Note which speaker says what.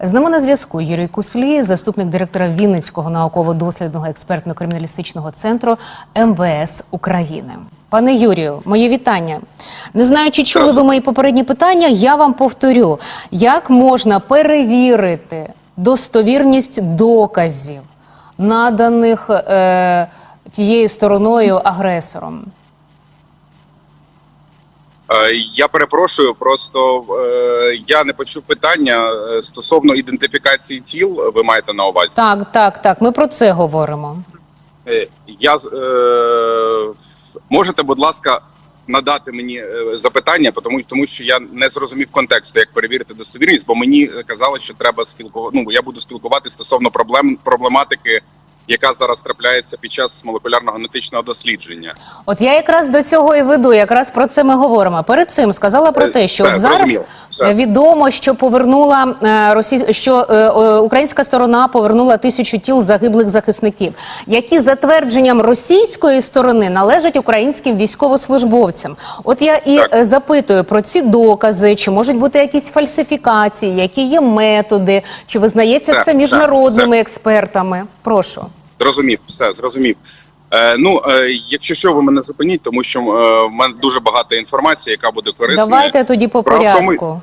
Speaker 1: З нами на зв'язку Юрій Куслі, заступник директора Вінницького науково-дослідного експертно-криміналістичного центру МВС України. Пане Юрію, моє вітання. Не знаю, чи чули ви мої попередні питання. Я вам повторю, як можна перевірити достовірність доказів, наданих е, тією стороною агресором.
Speaker 2: Е, Я перепрошую, просто е, я не почув питання е, стосовно ідентифікації тіл. Ви маєте на увазі?
Speaker 1: Так, так, так. Ми про це говоримо.
Speaker 2: Я е, можете, будь ласка, надати мені запитання, тому, тому що я не зрозумів контексту, як перевірити достовірність, бо мені казали, що треба спілкувати. Ну я буду спілкуватися стосовно проблем проблематики, яка зараз трапляється під час молекулярного генетичного дослідження.
Speaker 1: От я якраз до цього і веду. Якраз про це ми говоримо. Перед цим сказала про
Speaker 2: Е,
Speaker 1: те, що
Speaker 2: все,
Speaker 1: от зараз
Speaker 2: все.
Speaker 1: е, відомо, що повернула е, Росі... що е, українська сторона повернула тисячу тіл загиблих захисників, які за твердженням російської сторони належать українським військовослужбовцям. От я і
Speaker 2: Так.
Speaker 1: запитую про ці докази, чи можуть бути якісь фальсифікації, які є методи, чи визнається
Speaker 2: Так,
Speaker 1: це
Speaker 2: так,
Speaker 1: міжнародними експертами. Прошу.
Speaker 2: Зрозумів, все зрозумів. Е, ну, е, якщо що, ви мене зупиніть, тому що е, в мене дуже багато інформації, яка буде корисна.
Speaker 1: Давайте тоді по
Speaker 2: порядку.
Speaker 1: порядку.